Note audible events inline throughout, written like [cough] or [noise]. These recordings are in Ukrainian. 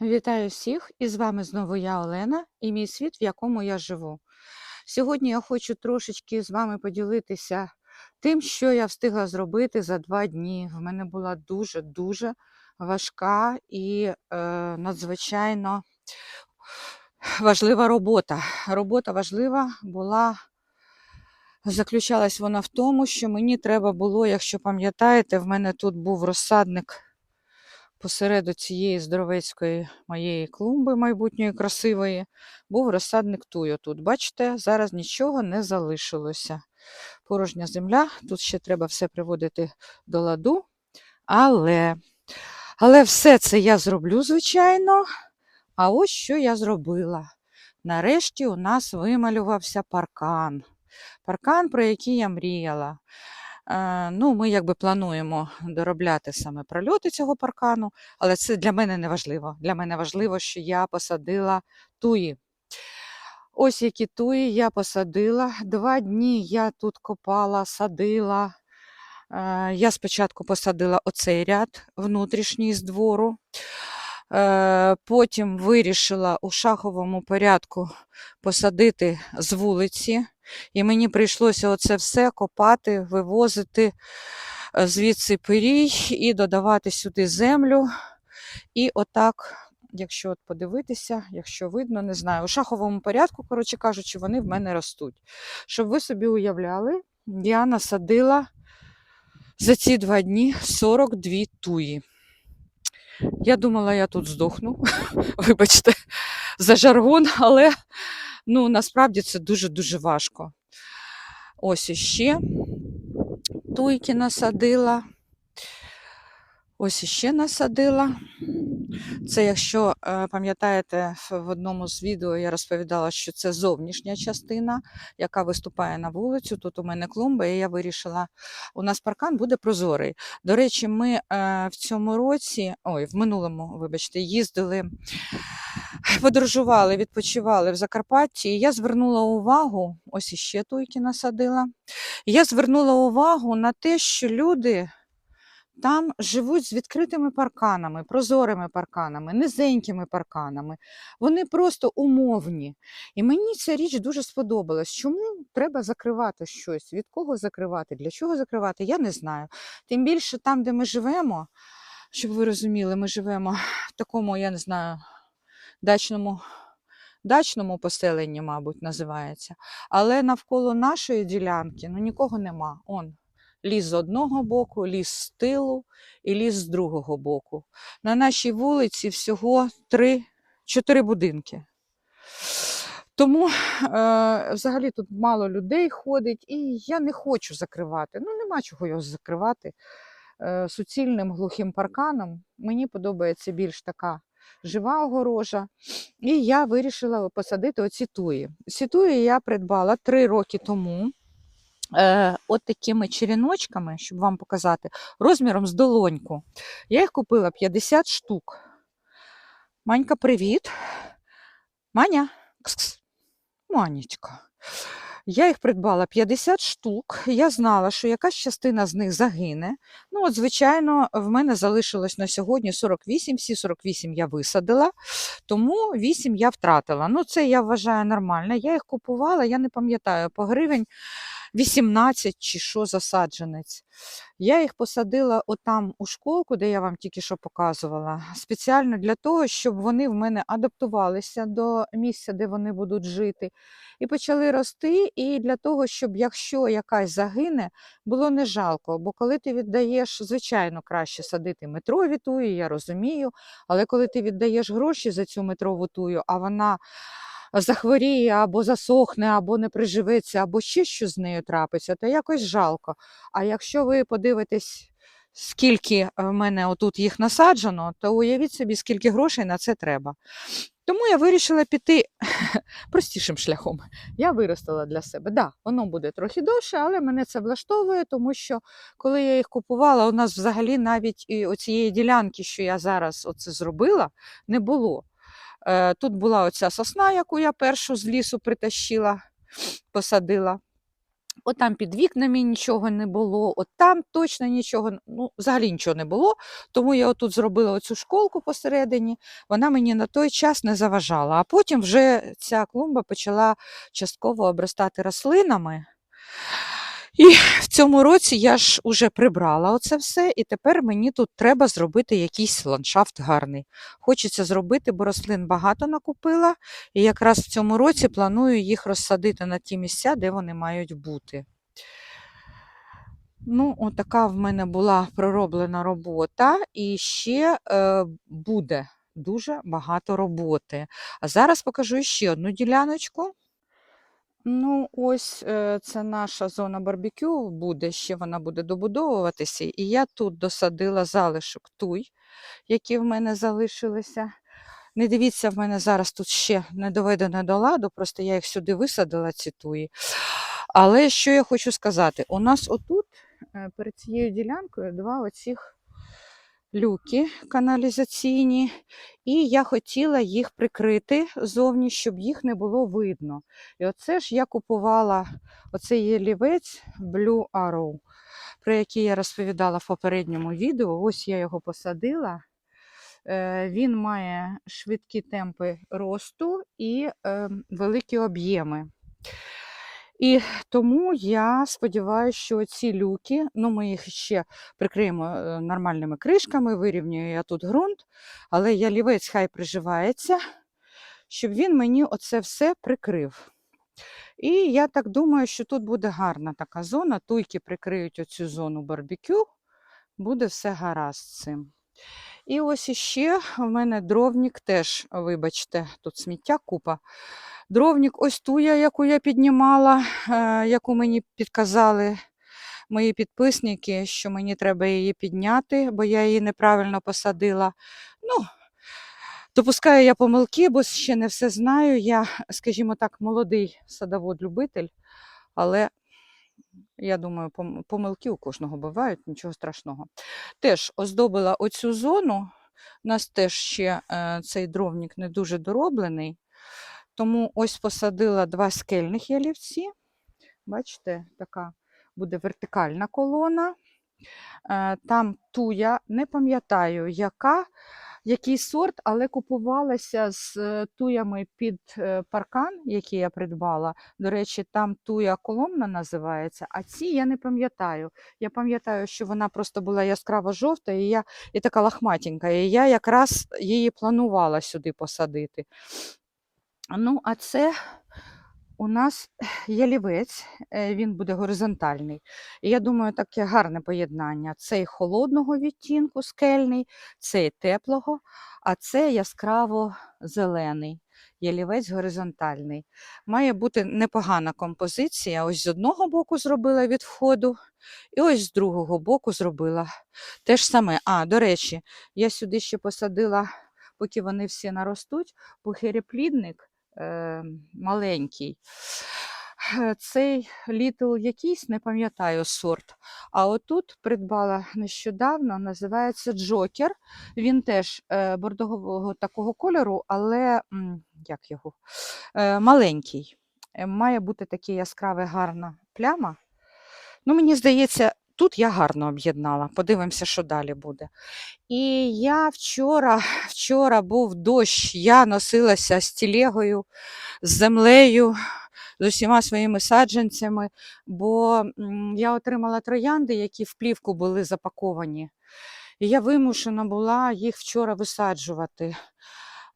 Вітаю всіх! І з вами знову я Олена і мій світ, в якому я живу. Сьогодні я хочу трошечки з вами поділитися тим, що я встигла зробити за два дні. В мене була дуже-дуже важка і е, надзвичайно важлива робота. Робота важлива була. Заключалась вона в тому, що мені треба було, якщо пам'ятаєте, в мене тут був розсадник посереду цієї здоровецької моєї клумби майбутньої красивої, був розсадник туйо тут. Бачите, зараз нічого не залишилося. Порожня земля, тут ще треба все приводити до ладу. Але, але все це я зроблю, звичайно. А ось що я зробила. Нарешті у нас вималювався паркан. Паркан, про який я мріяла. Е, Ну, ми якби плануємо доробляти саме прольоти цього паркану, але це для мене не важливо. Для мене важливо, що я посадила туї. Ось які туї я посадила. Два дні я тут копала, садила. Е, Я спочатку посадила оцей ряд внутрішній з двору. Е, Потім вирішила у шаховому порядку посадити з вулиці. І мені прийшлося оце все копати, вивозити е, звідси пирій і додавати сюди землю. І отак, якщо от подивитися, якщо видно, не знаю, у шаховому порядку, коротше кажучи, вони в мене ростуть. Щоб ви собі уявляли, я насадила за ці два дні 42 туї. Я думала, я тут здохну, [laughs] вибачте, за жаргон, але ну, насправді це дуже-дуже важко. Ось іще туйки насадила. Ось іще насадила. Це, якщо е, пам'ятаєте, в- одному з відео я розповідала, що це зовнішня частина, яка виступає на вулицю. Тут у мене клумба, і я вирішила, у нас паркан буде прозорий. До речі, ми е, в цьому році, ой, в минулому, вибачте, їздили, подорожували, відпочивали в Закарпатті. І я звернула увагу, ось іще туйки насадила. Я звернула увагу на те, що люди там живуть з відкритими парканами, прозорими парканами, низенькими парканами. Вони просто умовні. І мені ця річ дуже сподобалась. Чому треба закривати щось? Від кого закривати? Для чого закривати? Я не знаю. Тим більше там, де ми живемо, щоб ви розуміли, ми живемо в такому, я не знаю, дачному. Дачному поселенні, мабуть, називається. Але навколо нашої ділянки ну, нікого нема. Он, ліс з одного боку, ліс з тилу і ліс з другого боку. На нашій вулиці всього три, чотири будинки. Тому е, взагалі тут мало людей ходить, і я не хочу закривати. Ну, нема чого його закривати е, суцільним глухим парканом. Мені подобається більш така жива огорожа. І я вирішила посадити оці туї. Ці туї я придбала три роки тому е, от такими черіночками, щоб вам показати, розміром з долоньку. Я їх купила 50 штук. Манька, привіт. Маня. Кс-кс. Манечка. Я їх придбала 50 штук. Я знала, що якась частина з них загине. Ну, от, звичайно, в мене залишилось на сьогодні 48, всі 48 я висадила, тому 8 я втратила. Ну, це я вважаю нормально. Я їх купувала, я не пам'ятаю, по гривень 18 чи що засадженець. Я їх посадила отам у школку, де я вам тільки що показувала, спеціально для того, щоб вони в мене адаптувалися до місця, де вони будуть жити, і почали рости. І для того, щоб якщо якась загине, було не жалко. Бо коли ти віддаєш, звичайно, краще садити метрові туї, я розумію. Але коли ти віддаєш гроші за цю метрову тую, а вона захворіє або засохне, або не приживеться, або ще що з нею трапиться, то якось жалко. А якщо ви подивитесь, скільки в мене отут їх насаджено, то уявіть собі, скільки грошей на це треба. Тому я вирішила піти [laughs] простішим шляхом. Я виростила для себе. Да, воно буде трохи довше, але мене це влаштовує, тому що коли я їх купувала, у нас взагалі навіть і оцієї ділянки, що я зараз оце зробила, не було. Е, Тут була оця сосна, яку я першу з лісу притащила, посадила. От там під вікнами нічого не було, от там точно нічого, ну, взагалі нічого не було. Тому я отут зробила оцю школку посередині, вона мені на той час не заважала. А потім вже ця клумба почала частково обростати рослинами. І в цьому році я ж уже прибрала оце все, і тепер мені тут треба зробити якийсь ландшафт гарний. Хочеться зробити, бо рослин багато накупила, і якраз в цьому році планую їх розсадити на ті місця, де вони мають бути. Ну, отака в мене була пророблена робота, і ще е, буде дуже багато роботи. А зараз покажу ще одну діляночку. Ну, ось е, це наша зона барбекю буде, ще вона буде добудовуватися. І я тут досадила залишок туй, які в мене залишилися. Не дивіться, в мене зараз тут ще не доведено до ладу, просто я їх сюди висадила, ці туї. Але що я хочу сказати? У нас отут е, перед цією ділянкою два оцих люки каналізаційні, і я хотіла їх прикрити зовні, щоб їх не було видно. І оце ж я купувала оцей ялівець Blue Arrow, про який я розповідала в попередньому відео. Ось я його посадила. Е, Він має швидкі темпи росту і е, великі об'єми. І тому я сподіваюся, що ці люки, ну ми їх ще прикриємо е, нормальними кришками, вирівнюю я тут ґрунт, але ялівець хай приживається, щоб він мені оце все прикрив. І я так думаю, що тут буде гарна така зона. Туйки прикриють оцю зону барбекю, буде все гаразд з цим. І ось іще в мене дровник теж, вибачте, тут сміття купа. Дровник, ось ту я, яку я піднімала, е, яку мені підказали мої підписники, що мені треба її підняти, бо я її неправильно посадила. Ну, Допускаю я помилки, бо ще не все знаю. Я, скажімо так, молодий садовод-любитель, але я думаю, помилки у кожного бувають, нічого страшного. Теж оздобила оцю зону. У нас теж ще е, цей дровник не дуже дороблений. Тому ось посадила два скельних ялівці. Бачите, така буде вертикальна колона. Е, Там туя, не пам'ятаю, яка, який сорт, але купувалася з е, туями під е, паркан, який я придбала. До речі, там туя коломна називається, а ці я не пам'ятаю. Я пам'ятаю, що вона просто була яскраво жовта і, я, і така лахматенька. І я якраз її планувала сюди посадити. Ну, а це у нас ялівець, е, він буде горизонтальний. І я думаю, таке гарне поєднання. Цей холодного відтінку скельний, цей теплого, а це яскраво зелений. Ялівець горизонтальний. Має бути непогана композиція. Ось з одного боку зробила від входу, і ось з другого боку зробила те ж саме. А, до речі, я сюди ще посадила, поки вони всі наростуть, похиріплідник е, маленький. Е, Цей літл якийсь, не пам'ятаю сорт. А отут придбала нещодавно, називається Джокер. Він теж е, бордового такого кольору, але як його? Е, маленький. Е, Має бути така яскрава гарна пляма. Ну, мені здається, тут я гарно об'єднала. Подивимося, що далі буде. І я вчора, [laughs] вчора був дощ, я носилася з тілегою, з землею, з усіма своїми саджанцями, бо я отримала троянди, які в плівку були запаковані. І я вимушена була їх вчора висаджувати.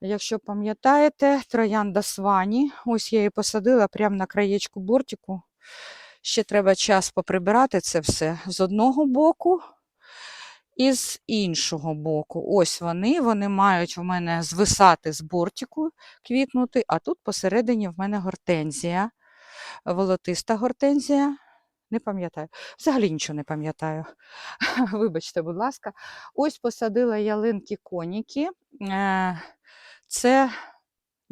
Якщо пам'ятаєте, троянда свані, ось я її посадила прямо на краєчку бортику. Ще треба час поприбирати це все з одного боку і з іншого боку. Ось вони, вони мають в мене звисати з бортику, квітнути, а тут посередині в мене гортензія, волотиста гортензія. Не пам'ятаю, взагалі нічого не пам'ятаю. [laughs] Вибачте, будь ласка. Ось посадила ялинки коніки. Е, Це,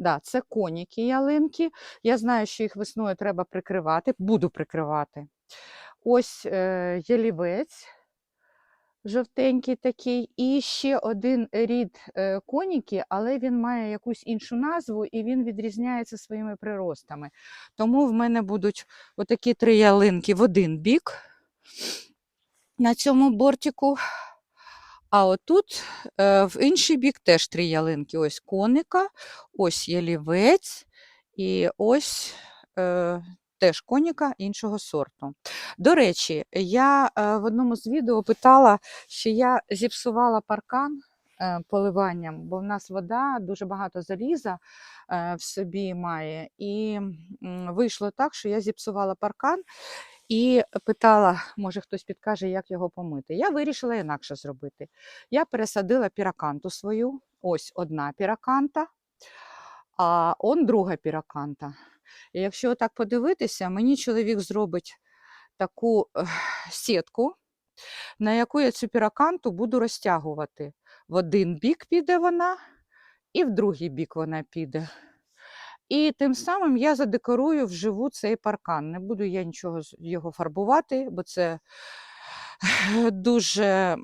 да, це коніки ялинки. Я знаю, що їх весною треба прикривати, буду прикривати. Ось е, ялівець. жовтенький такий, і ще один рід е, коніки, але він має якусь іншу назву і він відрізняється своїми приростами. Тому в мене будуть отакі три ялинки в один бік на цьому бортику. А отут е, в інший бік теж три ялинки. Ось коника, ось ялівець і ось е, теж коніка іншого сорту. До речі, я е, в одному з відео питала, що я зіпсувала паркан е, поливанням, бо в нас вода дуже багато заліза в собі має. І вийшло так, що я зіпсувала паркан і питала, може хтось підкаже, як його помити. Я вирішила інакше зробити. Я пересадила піраканту свою, ось одна піраканта, а он друга піраканта. І якщо так подивитися, мені чоловік зробить таку сітку, на яку я цю піраканту буду розтягувати. В один бік піде вона, і в другий бік вона піде. І тим самим я задекорую вживу цей паркан. Не буду я нічого його фарбувати, бо це [sighs] дуже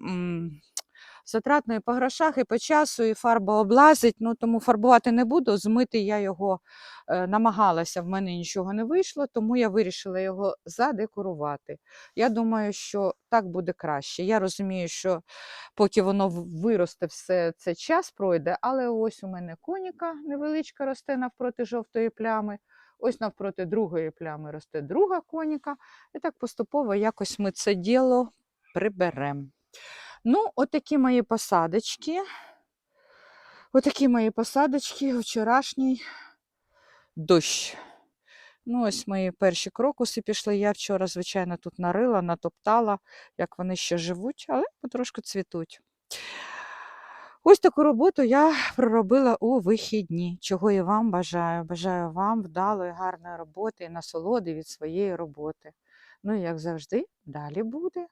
затратно по грошах, і по часу, і фарба облазить. Ну, тому фарбувати не буду. Змити я його е, намагалася, в мене нічого не вийшло, тому я вирішила його задекорувати. Я думаю, що так буде краще. Я розумію, що поки воно виросте, все це час пройде, але ось у мене коніка невеличка росте навпроти жовтої плями. Ось навпроти другої плями росте друга коніка. І так поступово якось ми це діло приберемо. Ну, отакі мої посадочки. Отакі мої посадочки, вчорашній дощ. Ну, ось мої перші крокуси пішли. Я вчора, звичайно, тут нарила, натоптала, як вони ще живуть, але потрошку цвітуть. Ось таку роботу я проробила у вихідні, чого і вам бажаю. Бажаю вам вдалої, гарної роботи і насолоди від своєї роботи. Ну і як завжди, далі буде.